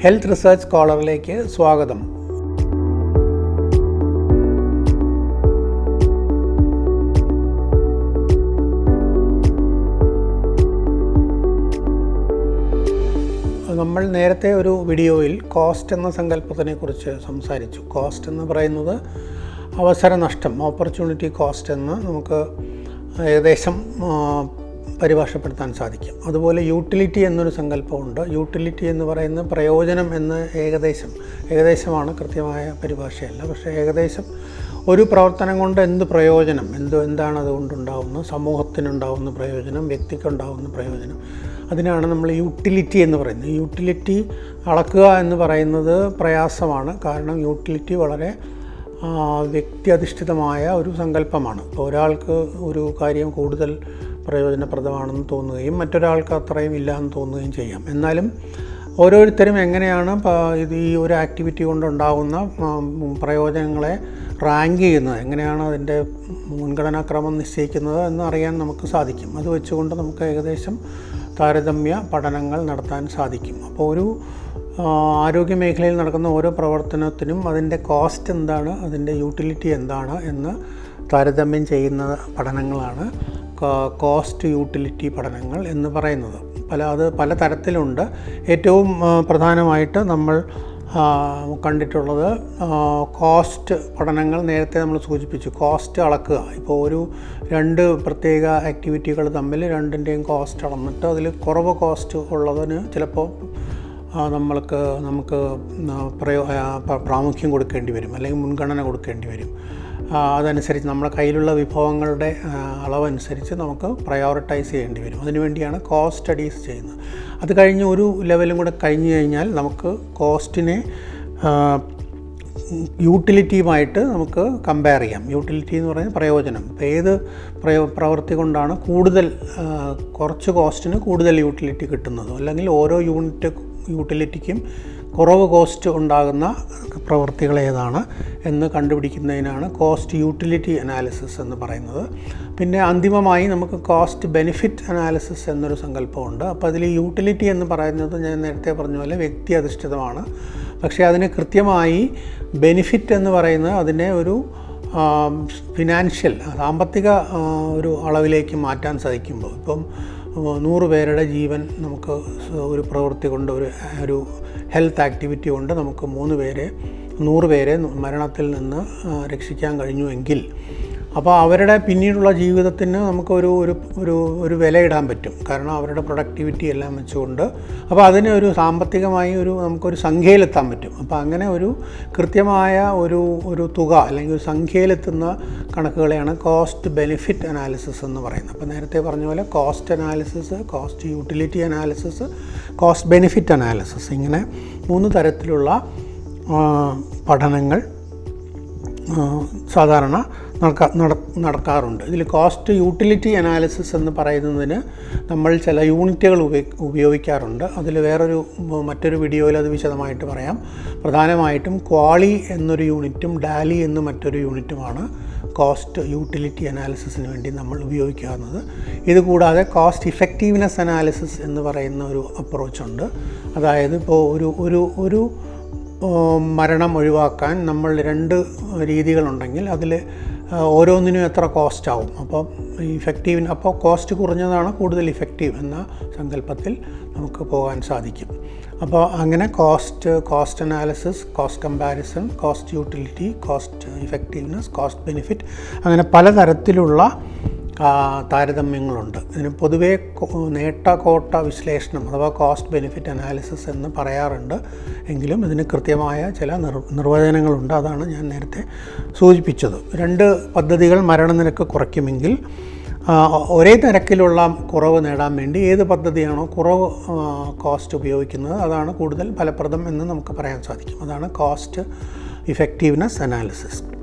Health research സ്കോളറിലേക്ക് സ്വാഗതം. നമ്മൾ നേരത്തെ ഒരു വീഡിയോയിൽ കോസ്റ്റ് എന്ന സങ്കല്പത്തിനെ കുറിച്ച് സംസാരിച്ചു. കോസ്റ്റ് എന്ന് പറയുന്നത് അവസര നഷ്ടം ഓപ്പർച്യൂണിറ്റി കോസ്റ്റ് എന്ന് നമുക്ക് ഏകദേശം പരിഭാഷപ്പെടുത്താൻ സാധിക്കും. അതുപോലെ യൂട്ടിലിറ്റി എന്നൊരു സങ്കല്പമുണ്ട്. യൂട്ടിലിറ്റി എന്ന് പറയുന്ന പ്രയോജനം എന്ന് ഏകദേശം ഏകദേശമാണ് കൃത്യമായ പരിഭാഷയല്ല. പക്ഷേ ഏകദേശം ഒരു പ്രവർത്തനം കൊണ്ട് എന്ത് പ്രയോജനം? എന്ത് എന്താണ് അതുകൊണ്ടുണ്ടാകുന്നത് സമൂഹത്തിനുണ്ടാകുന്ന പ്രയോജനം വ്യക്തിക്കുണ്ടാകുന്ന പ്രയോജനം. അതിനാണ് നമ്മൾ യൂട്ടിലിറ്റി എന്ന് പറയുന്നത്. യൂട്ടിലിറ്റി അളക്കുക എന്ന് പറയുന്നത് പ്രയാസമാണ്. കാരണം യൂട്ടിലിറ്റി വളരെ വ്യക്തി അധിഷ്ഠിതമായ ഒരു സങ്കല്പമാണ്. ഇപ്പോൾ ഒരാൾക്ക് ഒരു കാര്യം കൂടുതൽ പ്രയോജനപ്രദമാണെന്ന് തോന്നുകയും മറ്റൊരാൾക്ക് അത്രയും ഇല്ല എന്ന് തോന്നുകയും ചെയ്യാം. എന്നാലും ഓരോരുത്തരും എങ്ങനെയാണ് ഇത് ഈ ഒരു ആക്ടിവിറ്റി കൊണ്ടുണ്ടാകുന്ന പ്രയോജനങ്ങളെ റാങ്ക് ചെയ്യുന്നത്? എങ്ങനെയാണ് അതിന്റെ മുൻഗണനാക്രമം നിശ്ചയിക്കുന്നത് എന്ന് അറിയാൻ നമുക്ക് സാധിക്കും. അത് വെച്ചുകൊണ്ട് നമുക്ക് ഏകദേശം താരതമ്യ പഠനങ്ങൾ നടത്താൻ സാധിക്കും. അപ്പോൾ ഒരു ആരോഗ്യ മേഖലയിൽ നടക്കുന്ന ഓരോ പ്രവർത്തനത്തിനും അതിന്റെ കോസ്റ്റ് എന്താണ് അതിന്റെ യൂട്ടിലിറ്റി എന്താണ് എന്ന് താരതമ്യം ചെയ്യുന്ന പഠനങ്ങളാണ് കോസ്റ്റ് യൂട്ടിലിറ്റി പഠനങ്ങൾ എന്ന് പറയുന്നത്. പല അത് പല തരത്തിലുണ്ട്. ഏറ്റവും പ്രധാനമായിട്ട് നമ്മൾ കണ്ടിട്ടുള്ളത് കോസ്റ്റ് പഠനങ്ങൾ നേരത്തെ നമ്മൾ സൂചിപ്പിച്ചു. കോസ്റ്റ് അളക്കുക. ഇപ്പോൾ ഒരു രണ്ട് പ്രത്യേക ആക്ടിവിറ്റികൾ തമ്മിൽ രണ്ടിന്റെയും കോസ്റ്റ് അളന്നിട്ട് അതിൽ കുറവ് കോസ്റ്റ് ഉള്ളതിന് ചിലപ്പോൾ നമ്മൾക്ക് നമുക്ക് പ്രയോ പ്രാമുഖ്യം കൊടുക്കേണ്ടി വരും. അല്ലെങ്കിൽ മുൻഗണന കൊടുക്കേണ്ടി വരും. അതനുസരിച്ച് നമ്മുടെ കയ്യിലുള്ള വിഭവങ്ങളുടെ അളവനുസരിച്ച് നമുക്ക് പ്രയോറിറ്റൈസ് ചെയ്യേണ്ടി വരും. അതിനുവേണ്ടിയാണ് കോസ്റ്റ് സ്റ്റഡീസ് ചെയ്യുന്നത്. അത് കഴിഞ്ഞ് ഒരു ലെവലും കൂടെ കഴിഞ്ഞ് കഴിഞ്ഞാൽ നമുക്ക് കോസ്റ്റിനെ യൂട്ടിലിറ്റിയുമായിട്ട് നമുക്ക് കമ്പയർ ചെയ്യാം. യൂട്ടിലിറ്റി എന്ന് പറയുന്നത് പ്രയോജനം. ഇപ്പോൾ ഏത് പ്രയോ പ്രവൃത്തി കൊണ്ടാണ് കൂടുതൽ കുറച്ച് കോസ്റ്റിന് കൂടുതൽ യൂട്ടിലിറ്റി കിട്ടുന്നത്? അല്ലെങ്കിൽ ഓരോ യൂണിറ്റ് യൂട്ടിലിറ്റിക്കും കുറവ് കോസ്റ്റ് ഉണ്ടാകുന്ന പ്രവൃത്തികൾ ഏതാണ് എന്ന് കണ്ടുപിടിക്കുന്നതിനാണ് കോസ്റ്റ് യൂട്ടിലിറ്റി അനാലിസിസ് എന്ന് പറയുന്നത്. പിന്നെ അന്തിമമായി നമുക്ക് കോസ്റ്റ് ബെനിഫിറ്റ് അനാലിസിസ് എന്നൊരു സങ്കല്പമുണ്ട്. അപ്പോൾ അതിൽ യൂട്ടിലിറ്റി എന്ന് പറയുന്നത് ഞാൻ നേരത്തെ പറഞ്ഞ പോലെ വ്യക്തി അധിഷ്ഠിതമാണ്. പക്ഷേ അതിന് കൃത്യമായി ബെനിഫിറ്റ് എന്ന് പറയുന്നത് അതിനെ ഒരു ഫിനാൻഷ്യൽ സാമ്പത്തിക ഒരു അളവിലേക്ക് മാറ്റാൻ സാധിക്കുമ്പോൾ. ഇപ്പം നൂറ് പേരുടെ ജീവൻ നമുക്ക് ഒരു പ്രവൃത്തി കൊണ്ട് ഒരു ഒരു ഹെൽത്ത് ആക്ടിവിറ്റി കൊണ്ട് നമുക്ക് മൂന്ന് പേരെ നൂറ് പേരെ മരണത്തിൽ നിന്ന് രക്ഷിക്കാൻ കഴിഞ്ഞുവെങ്കിൽ അപ്പോൾ അവരുടെ പിന്നീടുള്ള ജീവിതത്തിന് നമുക്കൊരു ഒരു ഒരു ഒരു വിലയിടാൻ പറ്റും. കാരണം അവരുടെ പ്രൊഡക്ടിവിറ്റി എല്ലാം വെച്ചുകൊണ്ട്. അപ്പോൾ അതിനെ ഒരു സാമ്പത്തികമായി ഒരു നമുക്കൊരു സംഖ്യയിലെത്താൻ പറ്റും. അപ്പോൾ അങ്ങനെ ഒരു കൃത്യമായ ഒരു ഒരു തുക അല്ലെങ്കിൽ ഒരു സംഖ്യയിലെത്തുന്ന കണക്കുകളെയാണ് കോസ്റ്റ് ബെനിഫിറ്റ് അനാലിസിസ് എന്ന് പറയുന്നത്. അപ്പോൾ നേരത്തെ പറഞ്ഞ പോലെ cost analysis cost utility analysis cost benefit analysis ഇങ്ങനെ മൂന്ന് തരത്തിലുള്ള പഠനങ്ങൾ സാധാരണ നടക്കാറുണ്ട്. ഇതിൽ കോസ്റ്റ് യൂട്ടിലിറ്റി അനാലിസിസ് എന്ന് പറയുന്നതിന് നമ്മൾ ചില യൂണിറ്റുകൾ ഉപയോ- ഉപയോഗിക്കാറുണ്ട്. അതിൽ വേറൊരു മറ്റൊരു വീഡിയോയിൽ അത് വിശദമായിട്ട് പറയാം. പ്രധാനമായിട്ടും ക്വാളി എന്നൊരു യൂണിറ്റും ഡാലി എന്ന് മറ്റൊരു യൂണിറ്റുമാണ് കോസ്റ്റ് യൂട്ടിലിറ്റി അനാലിസിസിന് വേണ്ടി നമ്മൾ ഉപയോഗിക്കാവുന്നത് ഇതുകൂടാതെ കോസ്റ്റ് ഇഫക്റ്റീവ്നെസ് അനാലിസിസ് എന്ന് പറയുന്ന ഒരു അപ്രോച്ചുണ്ട് അതായത് ഇപ്പോൾ ഒരു ഒരു ഒരു മരണം ഒഴിവാക്കാൻ നമ്മൾ രണ്ട് രീതികളുണ്ടെങ്കിൽ അതിൽ ഓരോന്നിനും എത്ര കോസ്റ്റ് ആവും. അപ്പോൾ ഇഫക്റ്റീവ് അപ്പോൾ കോസ്റ്റ് കുറഞ്ഞതാണ് കൂടുതൽ ഇഫക്റ്റീവ് എന്ന സങ്കല്പത്തിൽ നമുക്ക് പോകാൻ സാധിക്കും. അപ്പോൾ അങ്ങനെ cost cost analysis cost comparison cost utility cost effectiveness cost benefit അങ്ങനെ പലതരത്തിലുള്ള താരതമ്യങ്ങളുണ്ട്. ഇതിന് പൊതുവേ നേട്ട കോട്ട വിശ്ലേഷണം അഥവാ കോസ്റ്റ് ബെനിഫിറ്റ് അനാലിസിസ് എന്ന് പറയാറുണ്ട്. എങ്കിലും ഇതിന് കൃത്യമായ ചില നിർ നിർവചനങ്ങളുണ്ട്. അതാണ് ഞാൻ നേരത്തെ സൂചിപ്പിച്ചത്. രണ്ട് പദ്ധതികൾ മരണനിരക്ക് കുറയ്ക്കുമെങ്കിൽ ഒരേ നിരക്കിലുള്ള കുറവ് നേടാൻ വേണ്ടി ഏത് പദ്ധതിയാണോ കുറവ് കോസ്റ്റ് ഉപയോഗിക്കുന്നത് അതാണ് കൂടുതൽ ഫലപ്രദം എന്ന് നമുക്ക് പറയാൻ സാധിക്കും. അതാണ് cost effectiveness analysis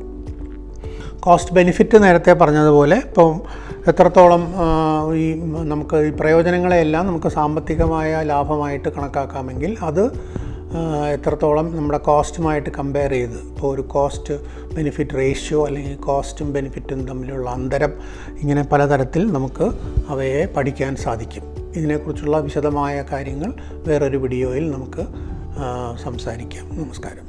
cost benefit നേരത്തെ പറഞ്ഞതുപോലെ ഇപ്പം എത്രത്തോളം ഈ നമുക്ക് ഈ പ്രയോജനങ്ങളെയെല്ലാം നമുക്ക് സാമ്പത്തികമായ ലാഭമായിട്ട് കണക്കാക്കാമെങ്കിൽ അത് എത്രത്തോളം നമ്മുടെ കോസ്റ്റുമായിട്ട് കമ്പയർ ചെയ്ത് ഇപ്പോൾ ഒരു കോസ്റ്റ് ബെനിഫിറ്റ് റേഷ്യോ അല്ലെങ്കിൽ കോസ്റ്റും ബെനിഫിറ്റും തമ്മിലുള്ള അന്തരം ഇങ്ങനെ പലതരത്തിൽ നമുക്ക് അവയെ പഠിക്കാൻ സാധിക്കും. ഇതിനെക്കുറിച്ചുള്ള വിശദമായ കാര്യങ്ങൾ വേറൊരു വീഡിയോയിൽ നമുക്ക് സംസാരിക്കാം. നമസ്കാരം.